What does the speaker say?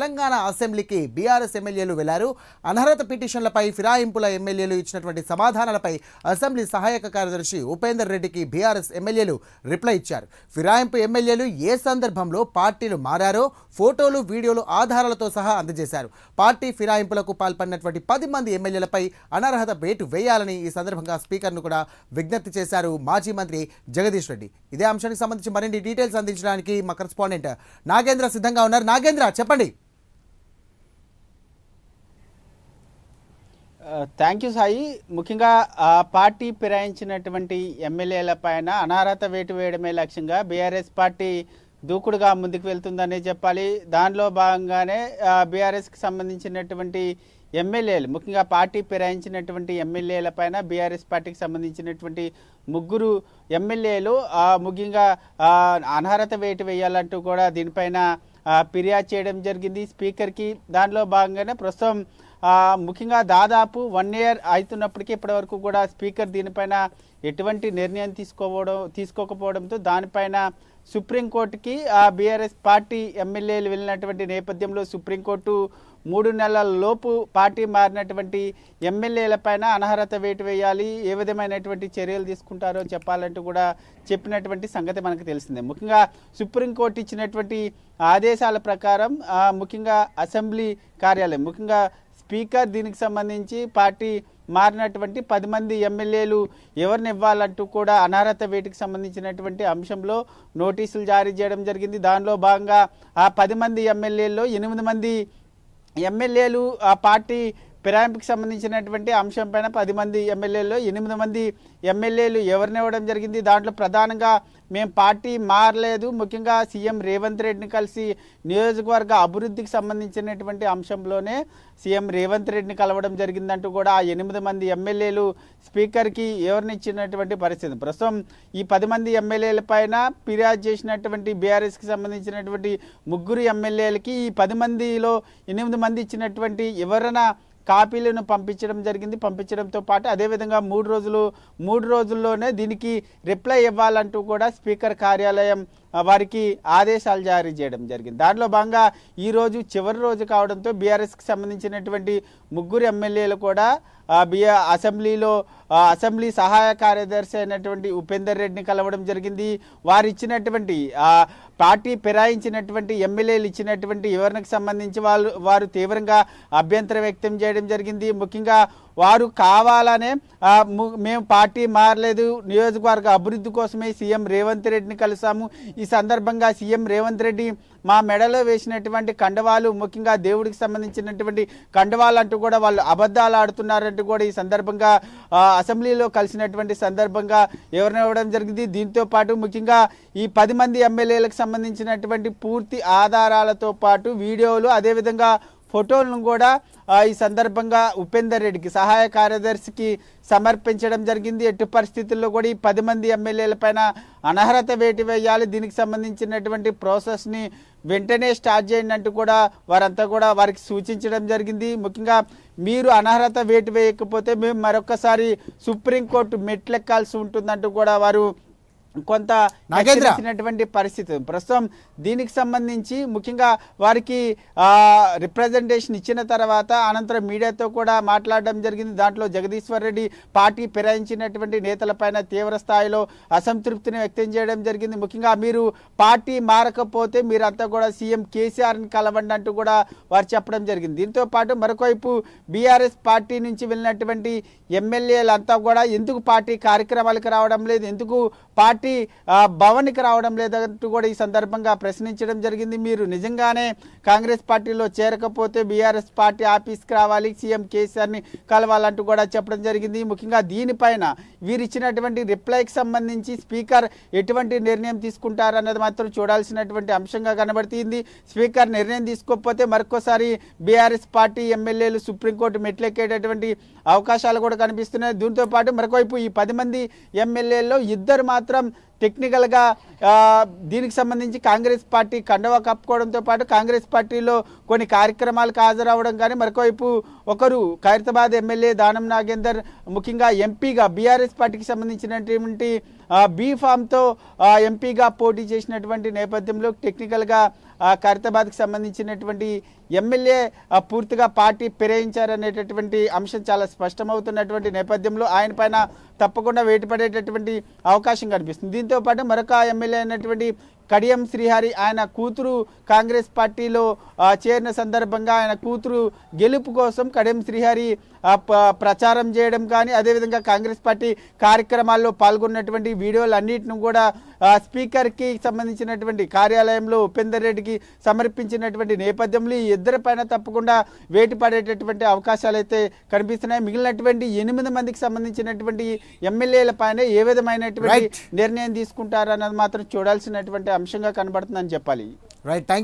తెలంగాణ అసెంబ్లీకి బీఆర్ఎస్ ఎమ్మెల్యేలు వెళ్ళారు. అనర్హత పిటిషన్లపై ఫిరాయింపుల ఎమ్మెల్యేలు ఇచ్చినటువంటి సమాధానాలపై అసెంబ్లీ సహాయక కార్యదర్శి ఉపేందర్ రెడ్డికి బీఆర్ఎస్ ఎమ్మెల్యేలు రిప్లై ఇచ్చారు. ఫిరాయింపు ఎమ్మెల్యేలు ఏ సందర్భంలో పార్టీలు మారారో ఫోటోలు వీడియోలు ఆధారాలతో సహా అందజేశారు. పార్టీ ఫిరాయింపులకు పాల్పడినటువంటి పది మంది ఎమ్మెల్యేలపై అనర్హత వేటు వేయాలని ఈ సందర్భంగా స్పీకర్ను కూడా విజ్ఞప్తి చేశారు మాజీ మంత్రి జగదీష్ రెడ్డి. ఇదే అంశానికి సంబంధించి మరిన్ని డీటెయిల్స్ అందించడానికి మా కరెస్పాండెంట్ నాగేంద్ర సిద్ధంగా ఉన్నారు. నాగేంద్ర చెప్పండి. Thank you Sai. ముఖ్యంగా ఆ, పార్టీ ఫిరాయించినటువంటి ఎమ్మెల్యేల పైన అనర్హత వేటు వేయడమే లక్ష్యంగా బీఆర్ఎస్ పార్టీ దూకుడుగా ముందుకు వెళ్తుందనే చెప్పాలి. దానిలో భాగంగానే బీఆర్ఎస్కి సంబంధించినటువంటి ఎమ్మెల్యేలు ముఖ్యంగా పార్టీ ఫిరాయించినటువంటి ఎమ్మెల్యేల పైన బీఆర్ఎస్ పార్టీకి సంబంధించినటువంటి ముగ్గురు ఎమ్మెల్యేలు ముఖ్యంగా అనర్హత వేటు వేయాలంటూ కూడా దీనిపైన ఫిర్యాదు చేయడం జరిగింది. స్పీకర్కి దానిలో భాగంగానే ప్రస్తుతం ముఖ్యంగా దాదాపు వన్ ఇయర్ అవుతున్నప్పటికీ ఇప్పటివరకు కూడా స్పీకర్ దీనిపైన ఎటువంటి నిర్ణయం తీసుకోవడం తీసుకోకపోవడంతో దానిపైన సుప్రీంకోర్టుకి ఆ బీఆర్ఎస్ పార్టీ ఎమ్మెల్యేలు వెళ్ళినటువంటి నేపథ్యంలో సుప్రీంకోర్టు మూడు నెలల లోపు పార్టీ మారినటువంటి ఎమ్మెల్యేల పైన అనర్హత వేటు వేయాలి ఏ విధమైనటువంటి చర్యలు తీసుకుంటారో చెప్పాలంటూ కూడా చెప్పినటువంటి సంగతి మనకు తెలిసిందే. ముఖ్యంగా సుప్రీంకోర్టు ఇచ్చినటువంటి ఆదేశాల ప్రకారం ముఖ్యంగా అసెంబ్లీ కార్యాలయం ముఖ్యంగా స్పీకర్ దీనికి సంబంధించి పార్టీ మారినటువంటి పది మంది ఎమ్మెల్యేలు ఎవరిని ఇవ్వాలంటూ కూడా అనర్హత వేటికి సంబంధించినటువంటి అంశంలో నోటీసులు జారీ చేయడం జరిగింది. దానిలో భాగంగా ఆ పది మంది ఎమ్మెల్యేల్లో ఎనిమిది మంది ఎమ్మెల్యేలు ఆ పార్టీ ఫిరాయింపుకి సంబంధించినటువంటి అంశం పైన పది మంది ఎమ్మెల్యేలు ఎనిమిది మంది ఎమ్మెల్యేలు ఎవరిని ఇవ్వడం జరిగింది? దాంట్లో ప్రధానంగా మేము పార్టీ మారలేదు. ముఖ్యంగా సీఎం రేవంత్ రెడ్డిని కలిసి నియోజకవర్గ అభివృద్ధికి సంబంధించినటువంటి అంశంలోనే సీఎం రేవంత్ రెడ్డిని కలవడం జరిగిందంటూ కూడా ఆ ఎనిమిది మంది ఎమ్మెల్యేలు స్పీకర్కి ఎవరిని ఇచ్చినటువంటి పరిస్థితి. ప్రస్తుతం ఈ పది మంది ఎమ్మెల్యేల పైన ఫిర్యాదు చేసినటువంటి బీఆర్ఎస్కి సంబంధించినటువంటి ముగ్గురు ఎమ్మెల్యేలకి ఈ పది మందిలో ఎనిమిది మంది ఇచ్చినటువంటి ఎవరైనా కాపీలను పంపించడం జరిగింది. పంపించడంతో పాటు అదేవిధంగా మూడు రోజులు మూడు రోజుల్లోనే దీనికి రిప్లై ఇవ్వాలంటూ కూడా స్పీకర్ కార్యాలయం వారికి ఆదేశాలు జారీ చేయడం జరిగింది. దానిలో భాగంగా ఈరోజు చివరి రోజు కావడంతో బీఆర్ఎస్కి సంబంధించినటువంటి ముగ్గురు ఎమ్మెల్యేలు కూడా బిఆ అసెంబ్లీలో అసెంబ్లీ సహాయ కార్యదర్శి అయినటువంటి ఉపేందర్ రెడ్డిని కలవడం జరిగింది. వారు ఇచ్చినటువంటి పార్టీ ఫిరాయించినటువంటి ఎమ్మెల్యేలు ఇచ్చినటువంటి వివరణకు సంబంధించి వాళ్ళు వారు తీవ్రంగా అభ్యంతరం వ్యక్తం చేయడం జరిగింది. ముఖ్యంగా వారు కావాలనే మేము పార్టీ మారలేదు నియోజకవర్గ అభివృద్ధి కోసమే సీఎం రేవంత్ రెడ్డిని కలిసాము ఈ సందర్భంగా సీఎం రేవంత్ రెడ్డి మా మెడలో వేసినటువంటి కండవాలు ముఖ్యంగా దేవుడికి సంబంధించినటువంటి కండవాలు అంటూ కూడా వాళ్ళు అబద్ధాలు ఆడుతున్నారంటూ కూడా ఈ సందర్భంగా అసెంబ్లీలో కలిసినటువంటి సందర్భంగా ఎవరిని ఇవ్వడం జరిగింది. దీంతో పాటు ముఖ్యంగా ఈ పది మంది ఎమ్మెల్యేలకు సంబంధించినటువంటి పూర్తి ఆధారాలతో పాటు వీడియోలు అదేవిధంగా ఫోటోలను కూడా ఈ సందర్భంగా ఉపేందర్ రెడ్డికి సహాయ కార్యదర్శికి సమర్పించడం జరిగింది. ఎట్టి పరిస్థితుల్లో కూడా ఈ పది మంది ఎమ్మెల్యేల పైన అనర్హత వేటి వేయాలి. దీనికి సంబంధించినటువంటి ప్రాసెస్ని వెంటనే స్టార్ట్ చేయండి అంటూ కూడా వారంతా కూడా వారికి సూచించడం జరిగింది. ముఖ్యంగా మీరు అనర్హత వేటు వేయకపోతే మేము మరొకసారి సుప్రీంకోర్టు మెట్లెక్కాల్సి ఉంటుందంటూ కూడా వారు కొంత. హెచ్చరించినటువంటి పరిస్థితి. ప్రస్తుతం దీనికి సంబంధించి ముఖ్యంగా వారికి రిప్రజెంటేషన్ ఇచ్చిన తర్వాత అనంతరం మీడియాతో కూడా మాట్లాడడం జరిగింది. దాంట్లో జగదీశ్వర్ రెడ్డి పార్టీ ఫిరాయించినటువంటి నేతలపైన తీవ్ర స్థాయిలో అసంతృప్తిని వ్యక్తం చేయడం జరిగింది. ముఖ్యంగా మీరు పార్టీ మారకపోతే మీరంతా కూడా సీఎం కేసీఆర్ని కలవండి అంటూ కూడా వారు చెప్పడం జరిగింది. దీంతో పాటు మరొకవైపు బీఆర్ఎస్ పార్టీ నుంచి వెళ్ళినటువంటి ఎమ్మెల్యేలంతా కూడా ఎందుకు పార్టీ కార్యక్రమాలకు రావడం లేదు? ఎందుకు పార్టీ పార్టీ భవన్కి రావడం లేదంటూ కూడా ఈ సందర్భంగా ప్రశ్నించడం జరిగింది. మీరు నిజంగానే కాంగ్రెస్ పార్టీలో చేరకపోతే బీఆర్ఎస్ పార్టీ ఆఫీస్కి రావాలి సీఎం కేసీఆర్ని కలవాలంటూ కూడా చెప్పడం జరిగింది. ముఖ్యంగా దీనిపైన వీరిచ్చినటువంటి రిప్లైకి సంబంధించి స్పీకర్ ఎటువంటి నిర్ణయం తీసుకుంటారన్నది మాత్రం చూడాల్సినటువంటి అంశంగా కనబడుతుంది. స్పీకర్ నిర్ణయం తీసుకోకపోతే మరొకసారి బీఆర్ఎస్ పార్టీ ఎమ్మెల్యేలు సుప్రీంకోర్టు మెట్లెక్కేటటువంటి అవకాశాలు కూడా కనిపిస్తున్నాయి. దీంతో పాటు మరొకవైపు ఈ పది మంది ఎమ్మెల్యేల్లో ఇద్దరు మాత్రం టెక్నికల్గా దీనికి సంబంధించి కాంగ్రెస్ పార్టీ కండవా కప్పుకోవడంతో పాటు కాంగ్రెస్ పార్టీలో కొన్ని కార్యక్రమాలకు హాజరవడం కానీ మరొకవైపు ఒకరు ఖైరతాబాద్ ఎమ్మెల్యే దానం నాగేందర్ ముఖ్యంగా ఎంపీగా బీఆర్ఎస్ పార్టీకి సంబంధించినటువంటి బీ ఫామ్తో ఎంపీగా పోటీ చేసినటువంటి నేపథ్యంలో టెక్నికల్గా ఖైరతాబాద్కి సంబంధించినటువంటి ఎమ్మెల్యే పూర్తిగా పార్టీ ప్రేయించారనేటటువంటి అంశం చాలా స్పష్టమవుతున్నటువంటి నేపథ్యంలో ఆయన పైన తప్పకుండా వేటుపడేటటువంటి అవకాశం కనిపిస్తుంది. దీంతో పాటు మరొక ఎమ్మెల్యే అయినటువంటి కడియం శ్రీహరి ఆయన కూతురు కాంగ్రెస్ పార్టీలో చేరిన సందర్భంగా ఆయన కూతురు గెలుపు కోసం కడియం శ్రీహరి ప్రచారం చేయడం కానీ అదేవిధంగా కాంగ్రెస్ పార్టీ కార్యక్రమాల్లో పాల్గొన్నటువంటి వీడియోలు అన్నిటిని కూడా స్పీకర్కి సంబంధించినటువంటి కార్యాలయంలో ఉపేందర్ రెడ్డికి సమర్పించినటువంటి నేపథ్యంలో ఈ ఇద్దరి పైన తప్పకుండా వేటు పడేటటువంటి అవకాశాలు అయితే కనిపిస్తున్నాయి మిగిలినటువంటి ఎనిమిది మందికి సంబంధించినటువంటి ఎమ్మెల్యేల పైన ఏ విధమైనటువంటి. నిర్ణయం తీసుకుంటారన్నది మాత్రం చూడాల్సినటువంటి అంశంగా కనబడుతుందని చెప్పాలి. Right thank